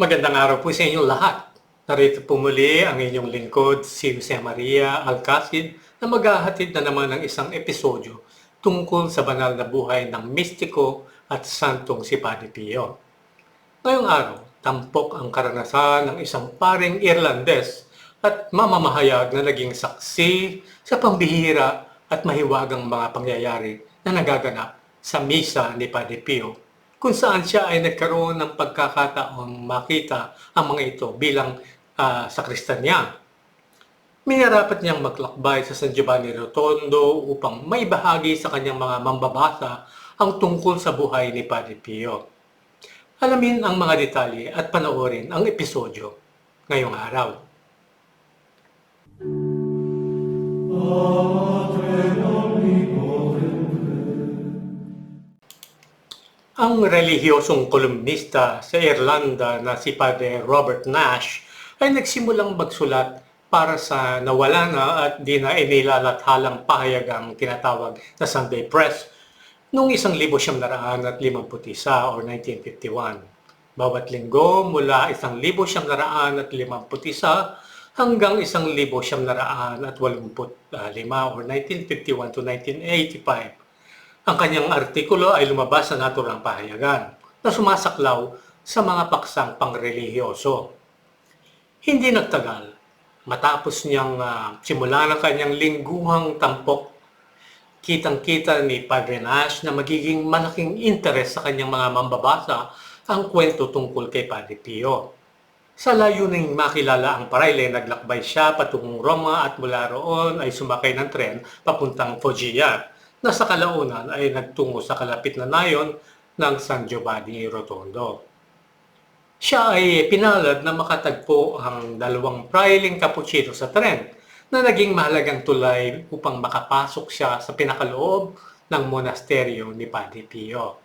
Magandang araw po sa inyong lahat. Narito po muli ang inyong lingkod, si Jose Maria Alcacid, na maghahatid na naman ng isang episodyo tungkol sa banal na buhay ng mistiko at santong si Padre Pio. Ngayong araw, tampok ang karanasan ng isang paring Irlandes at mamamahayag na naging saksi sa pambihira at mahiwagang mga pangyayari na nagaganap sa misa ni Padre Pio kung saan siya ay nagkaroon ng pagkakataong makita ang mga ito bilang uh, sakristanya. Minarapat niyang maglakbay sa San Giovanni Rotondo upang may bahagi sa kanyang mga mambabasa ang tungkol sa buhay ni Padre Pio. Alamin ang mga detalye at panoorin ang episodyo ngayong araw. Ang relihiyosong kolumnista sa Irlanda na si Padre Robert Nash ay nagsimulang magsulat para sa nawala na at di na inilalathalang pahayagang tinatawag na Sunday Press noong 1951 or 1951. Bawat linggo mula 1951 hanggang 1985 or 1951 to 1985 ang kanyang artikulo ay lumabas sa naturang pahayagan na sumasaklaw sa mga paksang pangrelihiyoso. Hindi nagtagal, matapos niyang uh, simulan ang kanyang lingguhang tampok, kitang-kita ni Padre Nash na magiging malaking interes sa kanyang mga mambabasa ang kwento tungkol kay Padre Pio. Sa layuning makilala ang parayle, naglakbay siya patungong Roma at mula roon ay sumakay ng tren papuntang Foggia na sa kalaunan ay nagtungo sa kalapit na nayon ng San Giovanni Rotondo. Siya ay pinalad na makatagpo ang dalawang prailing cappuccino sa tren na naging mahalagang tulay upang makapasok siya sa pinakaloob ng monasteryo ni Padre Pio.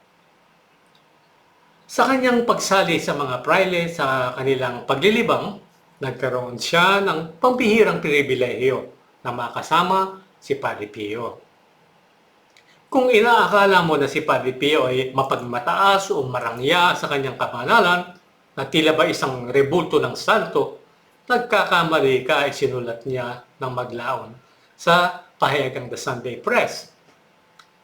Sa kanyang pagsali sa mga praile sa kanilang paglilibang, nagkaroon siya ng pambihirang pribilehiyo na makasama si Padre Pio. Kung inaakala mo na si Padre Pio ay mapagmataas o marangya sa kanyang kamanalan, na tila ba isang rebulto ng santo, nagkakamali ka ay sinulat niya ng maglaon sa pahayagang The Sunday Press.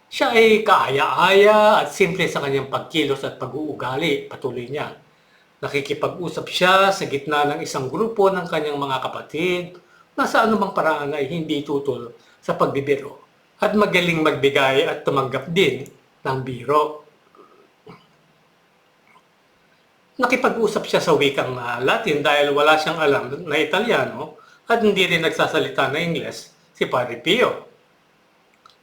Siya ay kaaya-aya at simple sa kanyang pagkilos at pag-uugali, patuloy niya. Nakikipag-usap siya sa gitna ng isang grupo ng kanyang mga kapatid na sa anumang paraan ay hindi tutol sa pagbibiro at magaling magbigay at tumanggap din ng biro. Nakipag-usap siya sa wikang uh, Latin dahil wala siyang alam na Italiano at hindi rin nagsasalita na Ingles si Padre Pio.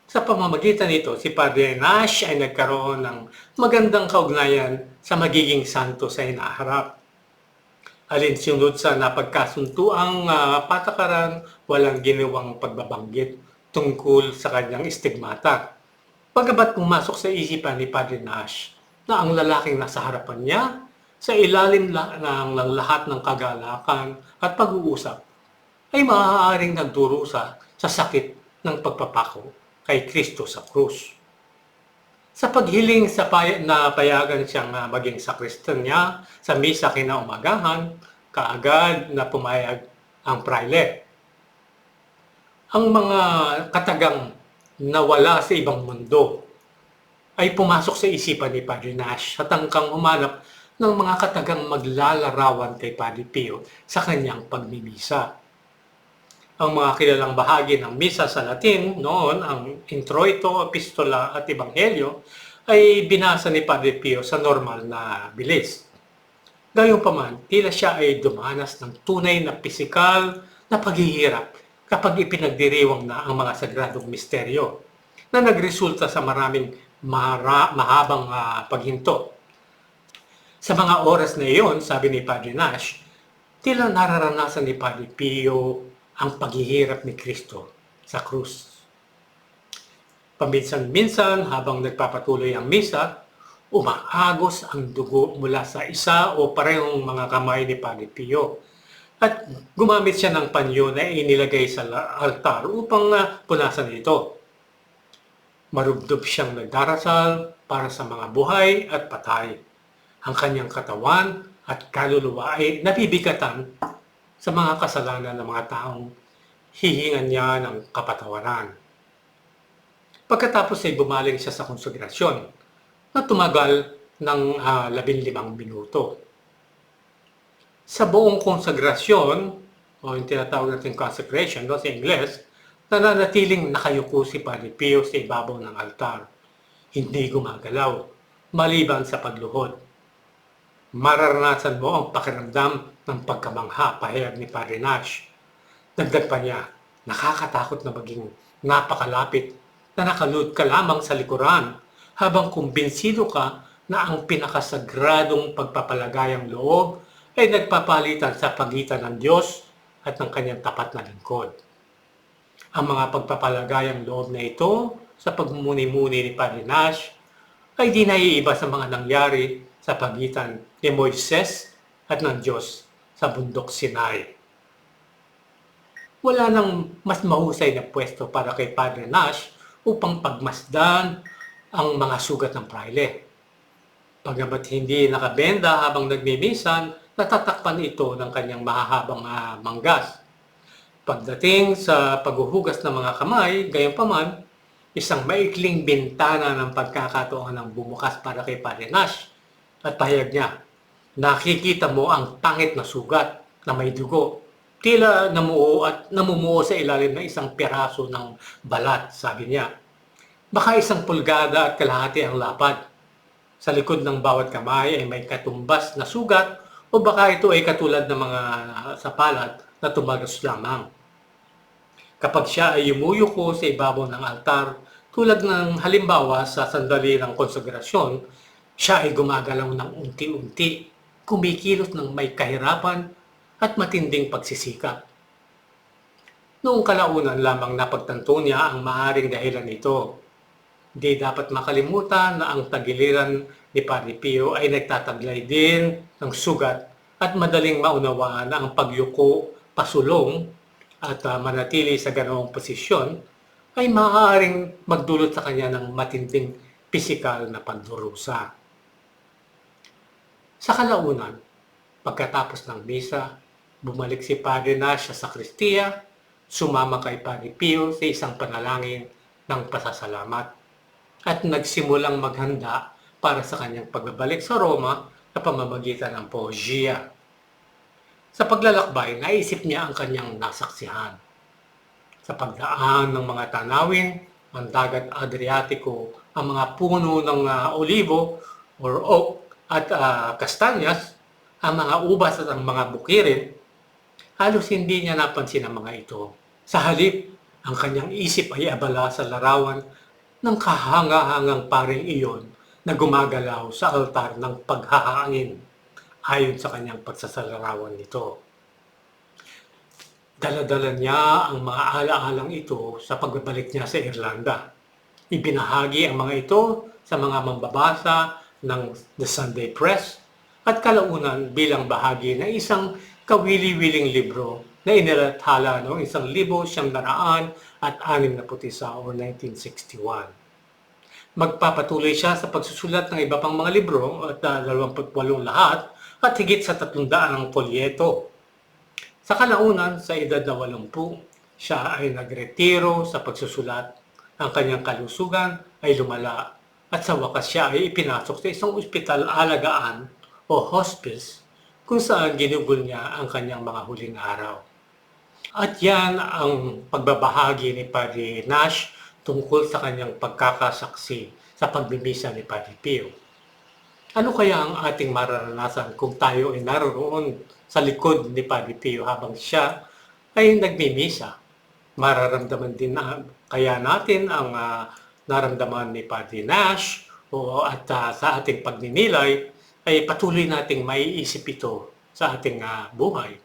Sa pamamagitan nito, si Padre Nash ay nagkaroon ng magandang kaugnayan sa magiging santo sa hinaharap. Alinsunod sa napagkasuntuang uh, patakaran, walang ginawang pagbabanggit tungkol sa kanyang stigmata. Pagkabat pumasok sa isipan ni Padre Nash na ang lalaking nasa harapan niya sa ilalim ng, ng lahat ng kagalakan at pag-uusap ay maaaring nagdurusa sa sakit ng pagpapako kay Kristo sa krus. Sa paghiling sa pay- na payagan siyang uh, maging sakristan niya sa misa kinaumagahan, kaagad na pumayag ang praile ang mga katagang nawala sa ibang mundo ay pumasok sa isipan ni Padre Nash at tangkang humanap ng mga katagang maglalarawan kay Padre Pio sa kanyang pagmimisa. Ang mga kilalang bahagi ng misa sa Latin noon, ang introito, epistola at ebanghelyo, ay binasa ni Padre Pio sa normal na bilis. Gayunpaman, tila siya ay dumanas ng tunay na pisikal na paghihirap kapag ipinagdiriwang na ang mga sagradong misteryo na nagresulta sa maraming mahara, mahabang uh, paghinto. Sa mga oras na iyon, sabi ni Padre Nash, tila nararanasan ni Padre Pio ang paghihirap ni Kristo sa krus. Paminsan-minsan habang nagpapatuloy ang misa, umaagos ang dugo mula sa isa o parehong mga kamay ni Padre Pio at gumamit siya ng panyo na inilagay sa altar upang uh, punasan ito. Marubdob siyang nagdarasal para sa mga buhay at patay. Ang kanyang katawan at kaluluwa ay nabibigatan sa mga kasalanan ng mga taong hihingan niya ng kapatawaran. Pagkatapos ay bumaling siya sa konsegrasyon na tumagal ng uh, 15 minuto. Sa buong konsegrasyon, o yung tinatawag natin consecration no, sa Ingles, nananatiling nakayuko si Padre Pio sa ibabaw ng altar. Hindi gumagalaw, maliban sa pagluhod. Mararanasan mo ang pakiramdam ng pagkamangha, pahayag ni Padre Nash. Dagdag pa niya, nakakatakot na maging napakalapit na nakalud ka lamang sa likuran habang kumbinsido ka na ang pinakasagradong pagpapalagayang loob ay nagpapalitan sa pagitan ng Diyos at ng kanyang tapat na lingkod. Ang mga pagpapalagayang loob na ito sa pagmumuni-muni ni Padre Nash ay di naiiba sa mga nangyari sa pagitan ni Moises at ng Diyos sa bundok Sinai. Wala nang mas mahusay na pwesto para kay Padre Nash upang pagmasdan ang mga sugat ng praile. Pagamat hindi nakabenda habang nagmimisan, natatakpan ito ng kanyang mahahabang uh, manggas Pagdating sa paghuhugas ng mga kamay, gayon paman, isang maikling bintana ng pagkakataon ng bumukas para kay Padre Nash at pahayag niya, nakikita mo ang pangit na sugat na may dugo. Tila namuo at namumuo sa ilalim ng isang piraso ng balat, sabi niya. Baka isang pulgada at kalahati ang lapad. Sa likod ng bawat kamay ay may katumbas na sugat o baka ito ay katulad ng mga sapalat na tumagas lamang kapag siya ay yumuyuko sa ibabaw ng altar, tulad ng halimbawa sa sandali ng konsagrasyon, siya ay gumagalaw ng unti-unti, kumikilos ng may kahirapan at matinding pagsisikap. Noong kalaunan lamang napagtanto niya ang maaring dahilan nito. Hindi dapat makalimutan na ang tagiliran ni Padre Pio ay nagtataglay din ng sugat at madaling maunawaan na ang pagyuko pasulong at uh, manatili sa ganoong posisyon, ay maaaring magdulot sa kanya ng matinding pisikal na pagdurusa. Sa kalaunan, pagkatapos ng misa, bumalik si Padre Nash sa sakristiya, sumama kay Padre Pio sa isang panalangin ng pasasalamat at nagsimulang maghanda para sa kanyang pagbabalik sa Roma sa pamamagitan ng Poggia. Sa paglalakbay, naisip niya ang kanyang nasaksihan. Sa pagdaan ng mga tanawin, ang dagat Adriatico, ang mga puno ng uh, olivo or oak at uh, kastanyas, ang mga ubas at ang mga bukirin, halos hindi niya napansin ang mga ito. Sa halip, ang kanyang isip ay abala sa larawan ng kahanga-hangang paring iyon na gumagalaw sa altar ng paghahangin ayon sa kanyang pagsasalarawan nito. Daladala niya ang mga alaalang ito sa pagbabalik niya sa Irlanda. Ibinahagi ang mga ito sa mga mambabasa ng The Sunday Press at kalaunan bilang bahagi ng isang kawili-wiling libro na inilathala noong isang libo siyang naraan at anim na putisa o 1961 magpapatuloy siya sa pagsusulat ng iba pang mga libro at uh, 28 lahat at higit sa 300 ang polyeto. Sa kalaunan, sa edad na 80, siya ay nagretiro sa pagsusulat. Ang kanyang kalusugan ay lumala at sa wakas siya ay ipinasok sa isang ospital alagaan o hospice kung saan ginugol niya ang kanyang mga huling araw. At yan ang pagbabahagi ni Padre Nash tungkol sa kanyang pagkakasaksi sa pagbibisa ni Padre Pio. Ano kaya ang ating mararanasan kung tayo ay naroon sa likod ni Padre Pio habang siya ay nagmimisa? Mararamdaman din na kaya natin ang uh, naramdaman ni Padre Nash o at uh, sa ating pagninilay ay patuloy nating maiisip ito sa ating uh, buhay.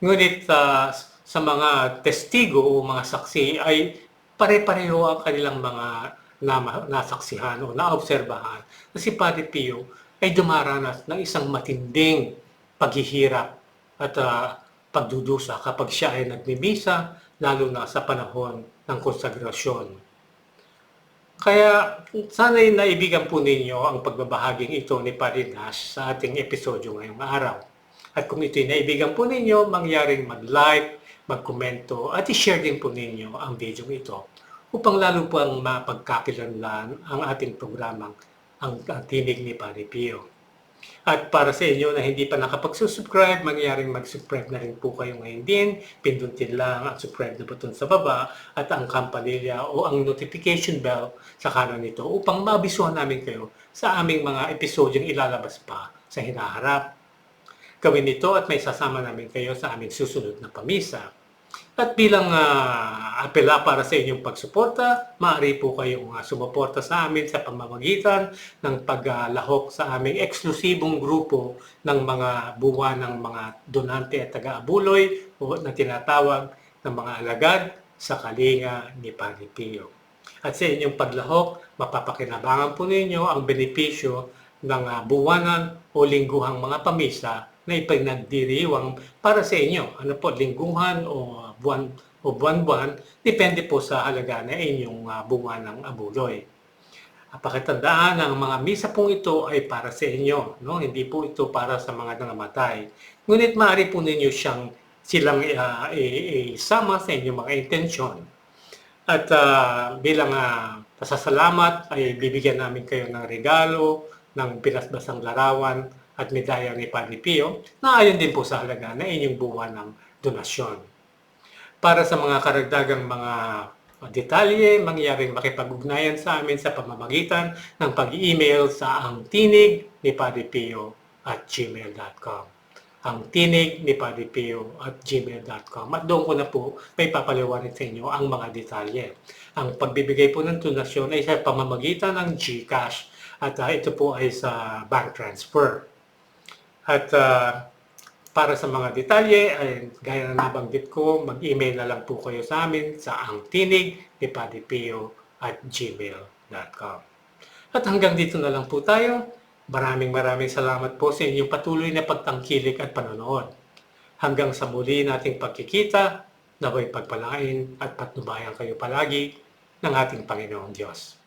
Ngunit uh, sa mga testigo o mga saksi ay pare-pareho ang kanilang mga na nasaksihan o naobserbahan na si Padre Pio ay dumaranas ng isang matinding paghihirap at uh, pagdudusa kapag siya ay nagmimisa, lalo na sa panahon ng konsagrasyon. Kaya sana'y naibigan po ninyo ang pagbabahaging ito ni Padre Nash sa ating episodyo ngayong araw. At kung ito'y naibigan po ninyo, mangyaring mag-like, magkomento at i-share din po ninyo ang video ito upang lalo po ang mapagkakilanlan ang ating programang ang, ang tinig ni Padre Pio. At para sa inyo na hindi pa nakapag-subscribe, mangyaring mag-subscribe na rin po kayo ngayon din. Pindutin lang ang subscribe na button sa baba at ang campanilla o ang notification bell sa kanan nito upang mabisuhan namin kayo sa aming mga episodyong ilalabas pa sa hinaharap. Gawin ito at may sasama namin kayo sa aming susunod na pamisa. At bilang ah, apela para sa inyong pagsuporta, maaari po kayong uh, sumuporta sa amin sa pamamagitan ng paglahok sa aming eksklusibong grupo ng mga buwan ng mga donante at taga-abuloy o na tinatawag ng mga alagad sa kalinga ni Padre Pio. At sa inyong paglahok, mapapakinabangan po ninyo ang benepisyo ng ah, buwanan o lingguhang mga pamisa na ipinagdiriwang para sa inyo. Ano po, lingguhan o ah, buwan o buwan-buwan, depende po sa halaga na inyong uh, bunga ng abuloy. Pakitandaan ang mga misa pong ito ay para sa inyo, no? hindi po ito para sa mga nangamatay. Ngunit maaari po ninyo siyang silang uh, isama sa inyong mga intensyon. At uh, bilang uh, pasasalamat ay bibigyan namin kayo ng regalo, ng pinasbasang larawan at medalya ni Padre Pio na ayon din po sa halaga na inyong buwan ng donasyon. Para sa mga karagdagang mga detalye, mangyaring makipag-ugnayan sa amin sa pamamagitan ng pag-email sa ang tinig ni Padre Pio at gmail.com ang tinig ni Padre Pio at gmail.com at doon ko na po may papaliwanag sa inyo ang mga detalye. Ang pagbibigay po ng donasyon ay sa pamamagitan ng GCash at uh, ito po ay sa bank transfer. At uh, para sa mga detalye, ay gaya na nabanggit ko, mag-email na lang po kayo sa amin sa ang tinig ni Padre Pio at gmail.com. At hanggang dito na lang po tayo. Maraming maraming salamat po sa inyong patuloy na pagtangkilik at panonood. Hanggang sa muli nating pagkikita, naway pagpalain at patnubayan kayo palagi ng ating Panginoong Diyos.